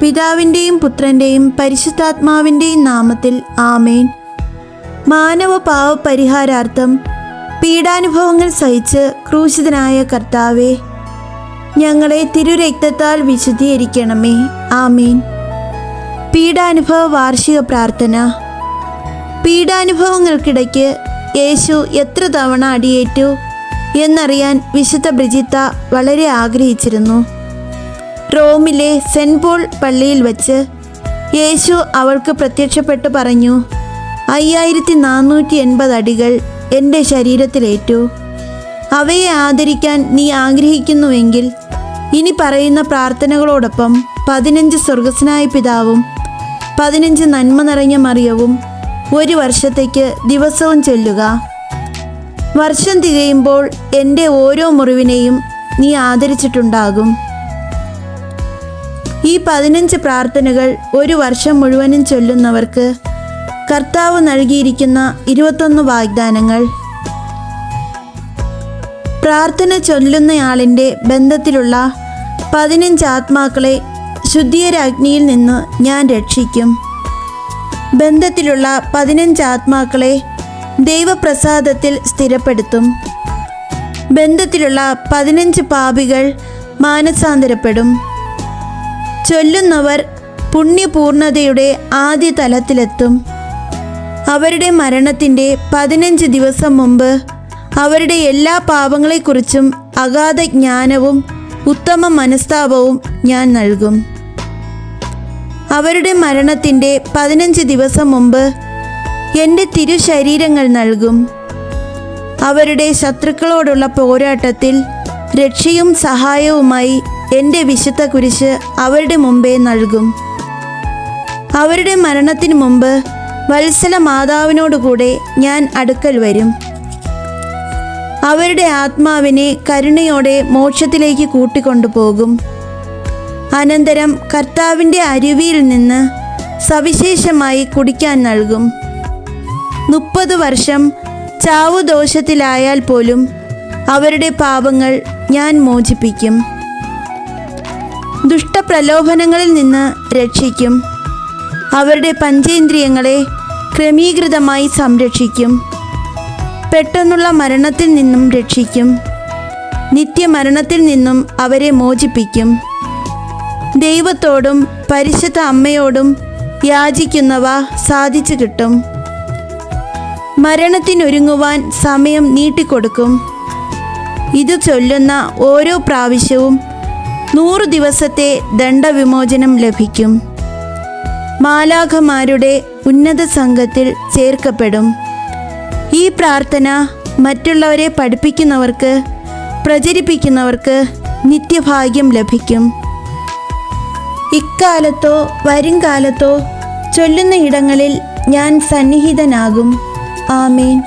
പിതാവിന്റെയും പുത്രന്റെയും പരിശുദ്ധാത്മാവിന്റെയും നാമത്തിൽ ആമേൻ. മാനവ പാവ പരിഹാരാർത്ഥം പീഡാനുഭവങ്ങൾ സഹിച്ച് ക്രൂശിതനായ കർത്താവെ ഞങ്ങളെ തിരുരക്തത്താൽ വിശുദ്ധീകരിക്കണമേ. ആമീൻ. പീഡാനുഭവ വാർഷിക പ്രാർത്ഥന. പീഡാനുഭവങ്ങൾക്കിടയ്ക്ക് യേശു എത്ര തവണ അടിയേറ്റു എന്നറിയാൻ വിശുദ്ധ ബ്രിജിത്ത വളരെ ആഗ്രഹിച്ചിരുന്നു. റോമിലെ സെന്റ് പോൾ പള്ളിയിൽ വച്ച് യേശു അവൾക്ക് പ്രത്യക്ഷപ്പെട്ട് പറഞ്ഞു അയ്യായിരത്തി നാനൂറ്റി എൺപത് അടികൾ എന്റെ ശരീരത്തിലേറ്റു. അവയെ ആദരിക്കാൻ നീ ആഗ്രഹിക്കുന്നുവെങ്കിൽ ഇനി പറയുന്ന പ്രാർത്ഥനകളോടൊപ്പം പതിനഞ്ച് സ്വർഗസ്നായ പിതാവും പതിനഞ്ച് നന്മ നിറഞ്ഞ മറിയവും ഒരു വർഷത്തേക്ക് ദിവസവും ചൊല്ലുക. വർഷം തികയുമ്പോൾ എന്റെ ഓരോ മുറിവിനെയും നീ ആദരിച്ചിട്ടുണ്ടാകും. ഈ പതിനഞ്ച് പ്രാർത്ഥനകൾ ഒരു വർഷം മുഴുവനും ചൊല്ലുന്നവർക്ക് കർത്താവ് നൽകിയിരിക്കുന്ന ഇരുപത്തൊന്ന് വാഗ്ദാനങ്ങൾ. പ്രാർത്ഥന ചൊല്ലുന്നയാളിന്റെ ബന്ധത്തിലുള്ള പതിനഞ്ച് ആത്മാക്കളെ ശുദ്ധീയരാജ്ഞിയിൽ നിന്ന് ഞാൻ രക്ഷിക്കും. ബന്ധത്തിലുള്ള പതിനഞ്ച് ആത്മാക്കളെ ദൈവപ്രസാദത്തിൽ സ്ഥിരപ്പെടുത്തും. ബന്ധത്തിലുള്ള പതിനഞ്ച് പാപികൾ മാനസാന്തരപ്പെടും. ചൊല്ലുന്നവർ പുണ്യപൂർണതയുടെ ആദ്യ തലത്തിലെത്തും അവരുടെ മരണത്തിന്റെ പതിനഞ്ച് ദിവസം മുമ്പ് അവരുടെ എല്ലാ പാപങ്ങളെക്കുറിച്ചും അഗാധ ജ്ഞാനവും ഉത്തമ മനസ്താപവും ഞാൻ നൽകും. അവരുടെ മരണത്തിന്റെ പതിനഞ്ച് ദിവസം മുമ്പ് എന്റെ തിരുശരീരങ്ങൾ നൽകും. അവരുടെ ശത്രുക്കളോടുള്ള പോരാട്ടത്തിൽ രക്ഷയും സഹായവുമായി എന്റെ വിശുദ്ധ കുരിശ് അവരുടെ മുമ്പേ നൽകും. അവരുടെ മരണത്തിനു മുമ്പ് വത്സല മാതാവിനോടുകൂടെ ഞാൻ അടുക്കൽ വരും. അവരുടെ ആത്മാവിനെ കരുണയോടെ മോക്ഷത്തിലേക്ക് കൂട്ടിക്കൊണ്ടുപോകും. അനന്തരം കർത്താവിന്റെ അരുവിയിൽ നിന്ന് സവിശേഷമായി കുടിക്കാൻ നൽകും. മുപ്പത് വർഷം ചാവുദോഷത്തിലായാൽ പോലും അവരുടെ പാപങ്ങൾ ഞാൻ മോചിപ്പിക്കും. ദുഷ്ടപ്രലോഭനങ്ങളിൽ നിന്ന് രക്ഷിക്കും. അവരുടെ പഞ്ചേന്ദ്രിയങ്ങളെ ക്രമീകൃതമായി സംരക്ഷിക്കും. പെട്ടെന്നുള്ള മരണത്തിൽ നിന്നും രക്ഷിക്കും. നിത്യമരണത്തിൽ നിന്നും അവരെ മോചിപ്പിക്കും. ദൈവത്തോടും പരിശുദ്ധ അമ്മയോടും യാചിക്കുന്നവ സാധിച്ചു കിട്ടും. മരണത്തിനൊരുങ്ങുവാൻ സമയം നീട്ടിക്കൊടുക്കും. ഇത് ചൊല്ലുന്ന ഓരോ പ്രാവശ്യവും നൂറ് ദിവസത്തെ ദണ്ഡവിമോചനം ലഭിക്കും. മാലാഖമാരുടെ ഉന്നത സംഘത്തിൽ ചേർക്കപ്പെടും. ഈ പ്രാർത്ഥന മറ്റുള്ളവരെ പഠിപ്പിക്കുന്നവർക്ക് പ്രചരിപ്പിക്കുന്നവർക്ക് നിത്യഭാഗ്യം ലഭിക്കും. ഇക്കാലത്തോ വരുംകാലത്തോ ചൊല്ലുന്ന ഇടങ്ങളിൽ ഞാൻ സന്നിഹിതനാകും. ആമേൻ.